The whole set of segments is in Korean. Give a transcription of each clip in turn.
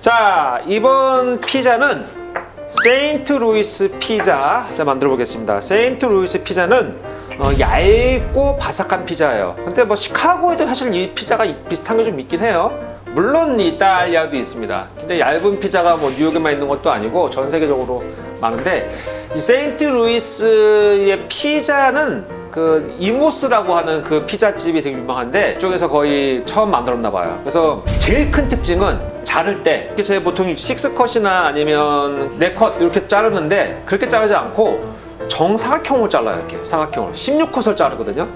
자, 이번 피자는 세인트 루이스 피자 자, 만들어 보겠습니다. 세인트 루이스 피자는 어, 얇고 바삭한 피자예요. 근데 뭐 시카고에도 사실 이 피자가 비슷한 게 좀 있긴 해요. 물론 이탈리아도 있습니다. 근데 얇은 피자가 뭐 뉴욕에만 있는 것도 아니고 전 세계적으로 많은데 이 세인트 루이스의 피자는 그 이모스라고 하는 그 피자집이 되게 유명한데 이쪽에서 거의 처음 만들었나 봐요. 그래서 제일 큰 특징은 자를 때 이렇게 제 보통 6컷이나 아니면 4컷 이렇게 자르는데 그렇게 자르지 않고 정사각형으로 잘라요. 이렇게 사각형으로 16컷을 자르거든요.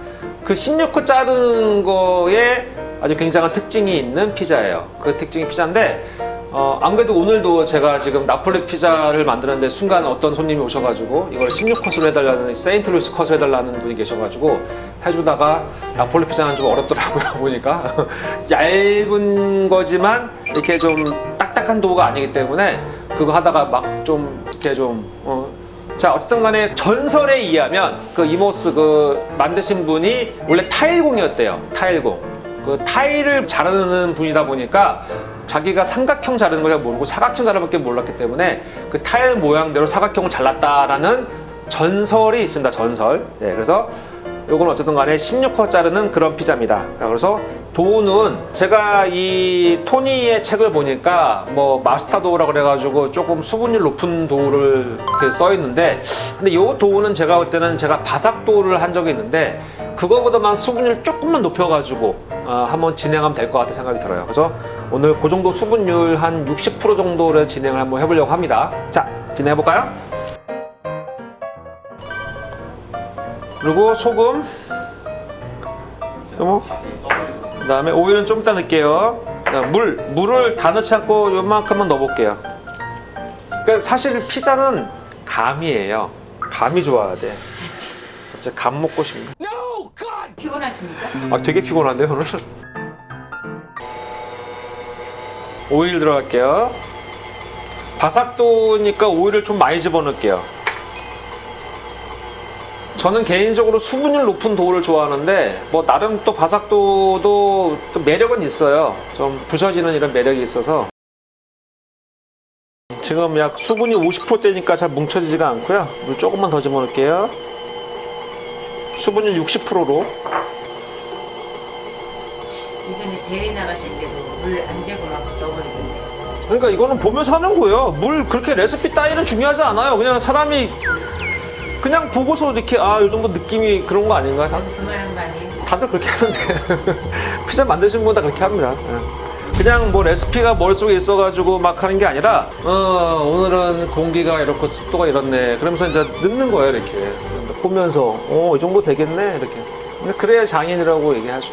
그 16컷 자르는 거에 아주 굉장한 특징이 있는 피자예요. 그 특징이 피자인데 어, 안 그래도 오늘도 제가 지금 나폴리 피자를 만드는데 순간 어떤 손님이 오셔가지고 이걸 16컷으로 해달라는 세인트루이스 컷으로 해달라는 분이 계셔가지고 해주다가 나폴리 피자는 좀 어렵더라고요 보니까. 얇은 거지만 이렇게 좀 딱딱한 도우가 아니기 때문에 그거 하다가 막 좀 이렇게 좀 어, 자 어쨌든 간에 전설에 의하면 그 이모스 그 만드신 분이 원래 타일공이었대요 타일공. 그 타일을 자르는 분이다 보니까 자기가 삼각형 자르는 걸 잘 모르고 사각형 자르는 밖에 몰랐기 때문에 그 타일 모양대로 사각형을 잘랐다라는 전설이 있습니다 전설 네, 그래서 요건 어쨌든 간에 16호 자르는 그런 피자입니다. 자, 그래서 도우는 제가 이 토니의 책을 보니까 뭐 마스터 도우라 그래가지고 조금 수분율 높은 도우를 써 있는데 근데 이 도우는 제가 볼 때는 제가 바삭 도우를 한 적이 있는데 그거보다만 수분율 조금만 높여가지고 어, 한번 진행하면 될 것 같아 생각이 들어요. 그래서 오늘 그 정도 수분율 한 60% 정도를 진행을 한번 해보려고 합니다. 자, 진행해 볼까요? 그리고 소금, 그리고 그다음에 오일은 좀 이따 넣을게요. 자, 물, 물을 다 넣지 않고 요만큼만 넣어볼게요. 그러니까 사실 피자는 감이에요. 감이 좋아야 돼. 진짜 감 먹고 싶네. 피곤하십니까? 아, 되게 피곤한데 오늘. 오일 들어갈게요. 바삭도니까 오일을 좀 많이 집어넣을게요. 저는 개인적으로 수분율 높은 도우를 좋아하는데 뭐 나름 또 바삭도도 또 매력은 있어요. 좀 부셔지는 이런 매력이 있어서 지금 약 수분이 50%대니까 잘 뭉쳐지지가 않고요. 물 조금만 더 집어넣을게요. 수분율 60%로 예전에 대회 나가실 때도 물 안 재고 막 넣어버리던데. 그러니까 이거는 보면서 하는 거예요. 물 그렇게 레시피 따위는 중요하지 않아요. 그냥 사람이 그냥 보고서 이렇게 아, 이 정도 느낌이 그런 거 아닌가? 다, 너무 그만한 거 아니에요? 다들 그렇게 하는데. 피자 만드신 분다 그렇게 합니다. 예. 그냥 뭐 레시피가 머릿속에 있어가지고 막 하는 게 아니라, 어, 오늘은 공기가 이렇고 습도가 이렇네. 그러면서 이제 넣는 거예요, 이렇게. 보면서, 어, 이 정도 되겠네. 이렇게. 그래야 장인이라고 얘기하죠.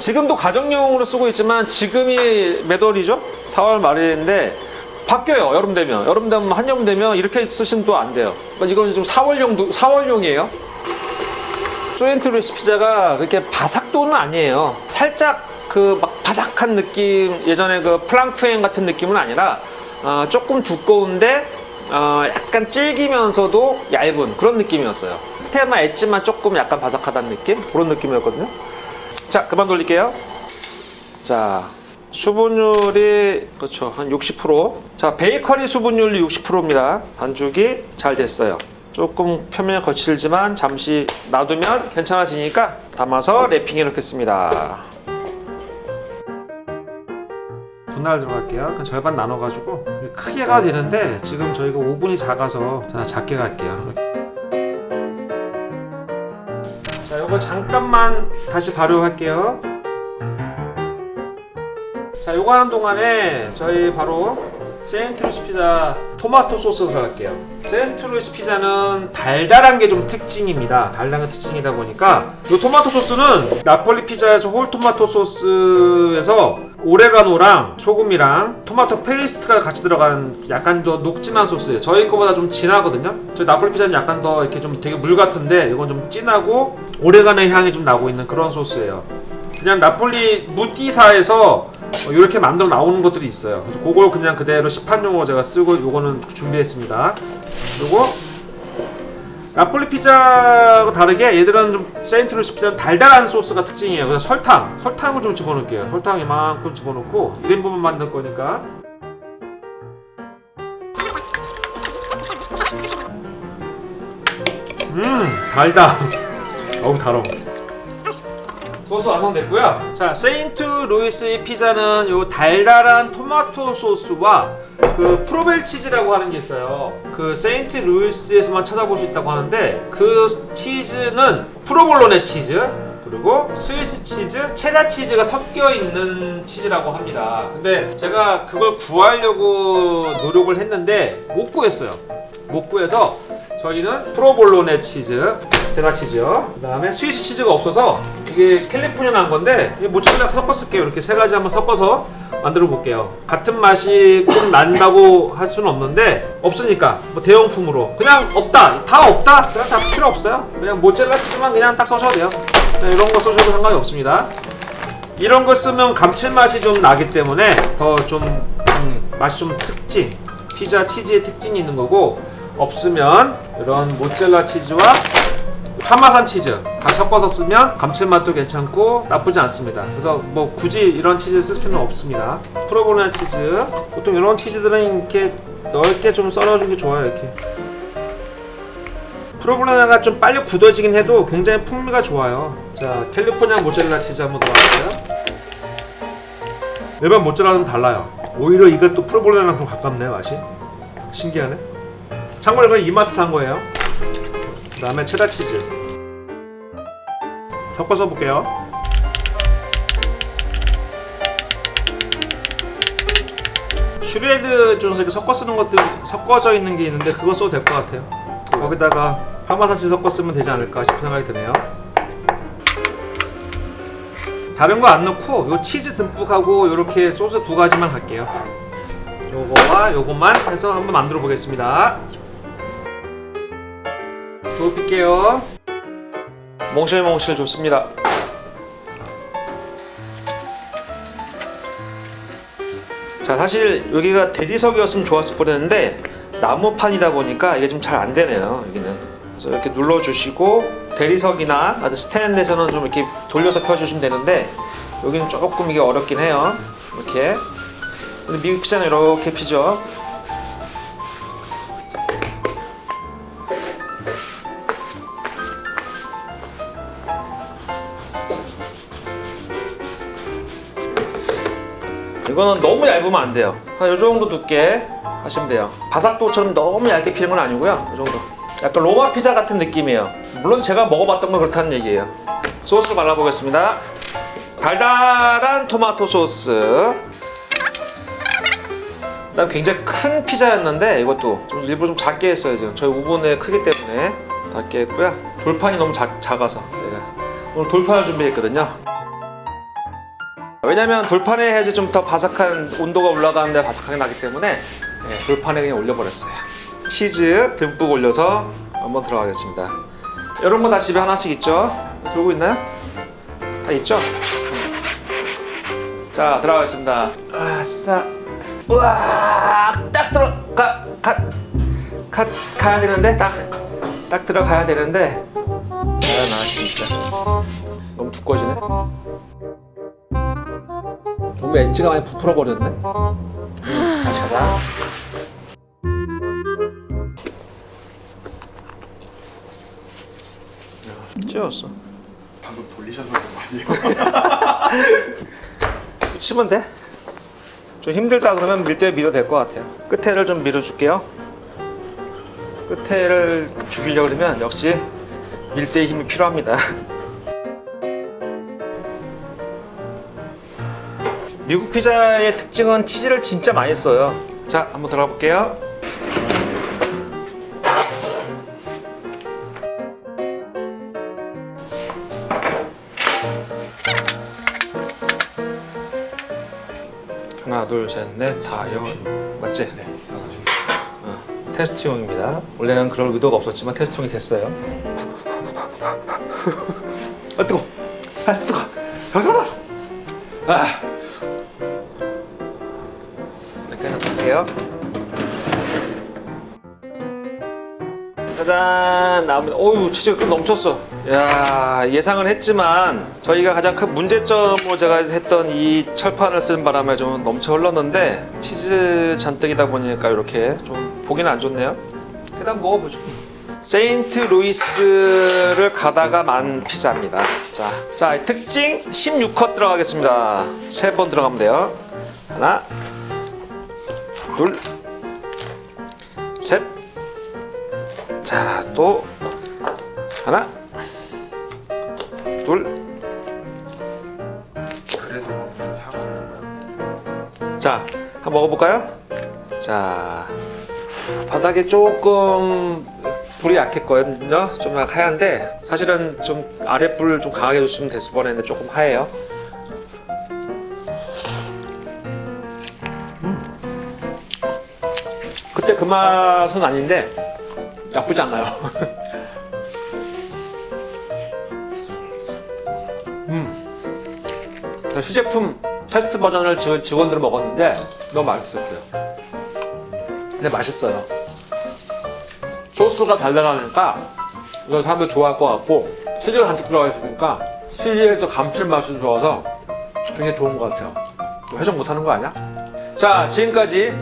지금도 가정용으로 쓰고 있지만 지금이 몇 월이죠? 4월 말인데 바뀌어요. 여름 되면 여름 되면 한여름 되면 이렇게 쓰시면 또 안 돼요. 그러니까 이건 좀 4월용 4월용이에요. 소엔트루스 피자가 그렇게 바삭도는 아니에요. 살짝 그 막 바삭한 느낌 예전에 그 플랑크행 같은 느낌은 아니라 어, 조금 두꺼운데 어, 약간 질기면서도 얇은 그런 느낌이었어요. 테마 엣지만 조금 약간 바삭하다는 느낌 그런 느낌이었거든요. 자, 그만 돌릴게요. 자, 수분율이 그렇죠 한 60%. 자, 베이커리 수분율이 60%입니다. 반죽이 잘 됐어요. 조금 표면이 거칠지만 잠시 놔두면 괜찮아지니까 담아서 랩핑해 놓겠습니다. 분할 들어갈게요. 그냥 절반 나눠가지고 크게 가야 되는데 지금 저희가 오븐이 작아서 자, 작게 갈게요. 자, 요거 잠깐만 다시 발효할게요. 자, 요거 하는 동안에 저희 바로 세인트루이스 피자 토마토 소스 들어갈게요. 세인트루이스 피자는 달달한 게 좀 특징입니다. 달달한 게 특징이다 보니까 이 토마토 소스는 나폴리 피자에서 홀 토마토 소스에서 오레가노랑 소금이랑 토마토 페이스트가 같이 들어간 약간 더 녹진한 소스예요. 저희 거보다 좀 진하거든요. 저희 나폴리 피자는 약간 더 이렇게 좀 되게 물 같은데 이건 좀 진하고 오레가노의 향이 좀 나고 있는 그런 소스예요. 그냥 나폴리 무띠사에서 이렇게 만들어 나오는 것들이 있어요. 그래서 그걸 그냥 그대로 시판용으로 제가 쓰고 요거는 준비했습니다. 요거 나폴리 피자하고 다르게 얘들은 좀 세인트루이스 피자는 달달한 소스가 특징이에요. 그래서 설탕, 설탕을 좀 집어넣을게요. 설탕 이만큼 집어넣고 1인분만 만들 거니까. 음, 달다. 어우 달어. 소스 완성됐고요. 자, 세인트 루이스 피자는 요 달달한 토마토 소스와 그 프로벨 치즈라고 하는 게 있어요. 그 세인트 루이스에서만 찾아볼 수 있다고 하는데 그 치즈는 프로볼로네 치즈 그리고 스위스 치즈, 체다 치즈가 섞여 있는 치즈라고 합니다. 근데 제가 그걸 구하려고 노력을 했는데 못 구했어요. 못 구해서 저희는 프로볼로네 치즈, 체다 치즈요. 그다음에 스위스 치즈가 없어서 이게 캘리포니아 난 건데 이 모짜렐라 섞어 쓸게요. 이렇게 세 가지 한번 섞어서 만들어 볼게요. 같은 맛이 꼭 난다고 할 수는 없는데 없으니까 뭐 대용품으로 그냥 없다 다 없다 그냥 다 필요 없어요. 그냥 모짜렐라 치즈만 그냥 딱 써셔도 돼요. 그냥 이런 거 써셔도 상관이 없습니다. 이런 거 쓰면 감칠맛이 좀 나기 때문에 더좀 맛이 좀 특징 피자 치즈의 특징이 있는 거고 없으면 이런 모짜렐라 치즈와 파마산 치즈 같이 섞어서 쓰면 감칠맛도 괜찮고 나쁘지 않습니다. 그래서 뭐 굳이 이런 치즈 쓸 필요는 없습니다. 프로볼로네 치즈 보통 이런 치즈들은 이렇게 넓게 좀 썰어주기 좋아요 이렇게. 프로볼로네가 좀 빨리 굳어지긴 해도 굉장히 풍미가 좋아요. 자 캘리포니아 모짜렐라 치즈 한번 들어갈게요. 일반 모짜렐라는 달라요. 오히려 이것도 프로볼로네랑 좀 가깝네 맛이. 신기하네. 참고로 이건 이마트 산 거예요. 그 다음에 체다 치즈. 섞어서 볼게요. 슈레드 중에서 이렇게 섞어 쓰는 것들 섞어져 있는 게 있는데 그거 써도 될 것 같아요. 거기다가 파마산치 섞어 쓰면 되지 않을까 싶은 생각이 드네요. 다른 거 안 넣고 요 치즈 듬뿍하고 요렇게 소스 두 가지만 할게요. 요거와 요것만 해서 한번 만들어 보겠습니다 부을게요. 몽실몽실 좋습니다. 자, 사실 여기가 대리석이었으면 좋았을 뻔했는데 나무판이다 보니까 이게 좀 잘 안 되네요. 여기는. 그래서 이렇게 눌러주시고 대리석이나 아주 스탠드에서는 좀 이렇게 돌려서 펴주시면 되는데 여기는 조금 이게 어렵긴 해요. 이렇게. 근데 미국 피자는 이렇게 피죠. 이거는 너무 얇으면 안 돼요. 한이 정도 두께 하시면 돼요. 바삭도처럼 너무 얇게 피는 건 아니고요. 이 정도. 약간 로마 피자 같은 느낌이에요. 물론 제가 먹어봤던 건 그렇다는 얘기예요. 소스 발라보겠습니다. 달달한 토마토 소스. 그다음 굉장히 큰 피자였는데 이것도 좀 일부러 좀 작게 했어요 지금 저희 오븐의 크기 때문에 작게 했고요 돌판이 너무 작, 작아서 제가 오늘 돌판을 준비했거든요 왜냐면 돌판에 해야지 좀 더 바삭한 온도가 올라가는데 바삭하게 나기 때문에 예, 돌판에 그냥 올려버렸어요. 치즈 듬뿍 올려서 한번 들어가겠습니다. 이런 거 다 집에 하나씩 있죠? 들고 있나요? 다 있죠? 자 들어가겠습니다. 아싸, 우와, 딱 들어가, 가, 가, 가야 되는데 딱, 딱 들어가야 되는데. 아, 나 진짜 너무 두꺼워지네. 엣지가 많이 부풀어 버렸네. 음, 다시 가자. 찌었어. 방금 돌리셔서 그런 거 아니에요? 치면 돼. 좀 힘들다 그러면 밀대 밀어도 될 것 같아요. 끝에를 좀 밀어줄게요. 끝에를 죽이려 그러면 역시 밀대의 힘이 필요합니다. 미국 피자의 특징은 치즈를 진짜 많이 써요. 자, 한번 들어가 볼게요. 하나, 둘, 셋, 넷, 다 여, 맞지? 네. 어, 테스트용입니다. 원래는 그럴 의도가 없었지만 테스트용이 됐어요. 아 뜨거, 아 나옵니다. 어유 치즈가 좀 넘쳤어. 야 예상은 했지만 저희가 가장 큰 문제점으로 제가 했던 이 철판을 쓰는 바람에 좀 넘쳐 흘렀는데 치즈 잔뜩이다 보니까 이렇게 좀 보기는 안 좋네요. 일단 먹어보죠. 세인트 루이스를 가다가 만 피자입니다. 자, 자 특징 16컷 들어가겠습니다. 세 번 들어가면 돼요. 하나, 둘, 셋. 자, 또 하나, 둘. 그래서 먹는 자, 한번 먹어볼까요? 자, 바닥에 조금 불이 약했거든요. 좀 하얀데 사실은 좀 아래 불을 좀 강하게 줬으면 됐을 뻔했는데 조금 하얘요. 음. 그때 그 맛은 아닌데 나쁘지 않아요. 음. 시제품 테스트 버전을 직원들 먹었는데 너무 맛있었어요. 근데 맛있어요. 소스가 달달하니까 이거 사람들 좋아할 것 같고 치즈가 잔뜩 들어가 있으니까 치즈에서 감칠맛이 좋아서 굉장히 좋은 것 같아요. 해적 못하는 거 아니야? 자 지금까지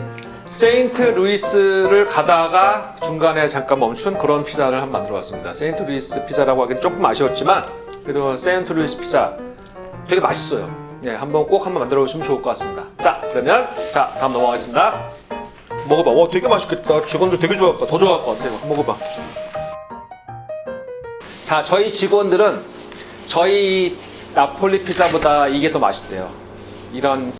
세인트 루이스를 가다가 중간에 잠깐 멈춘 그런 피자를 한번 만들어 봤습니다. 세인트 루이스 피자라고 하기엔 조금 아쉬웠지만 그래도 세인트 루이스 피자 되게 맛있어요. 네, 한번 꼭 한번 만들어 보시면 좋을 것 같습니다. 자, 그러면 자 다음 넘어가겠습니다. 먹어봐. 와, 되게 맛있겠다. 직원들 되게 좋아할 것 같아. 더 좋아할 것 같아. 한번 먹어봐. 자, 저희 직원들은 저희 나폴리 피자보다 이게 더 맛있대요. 이런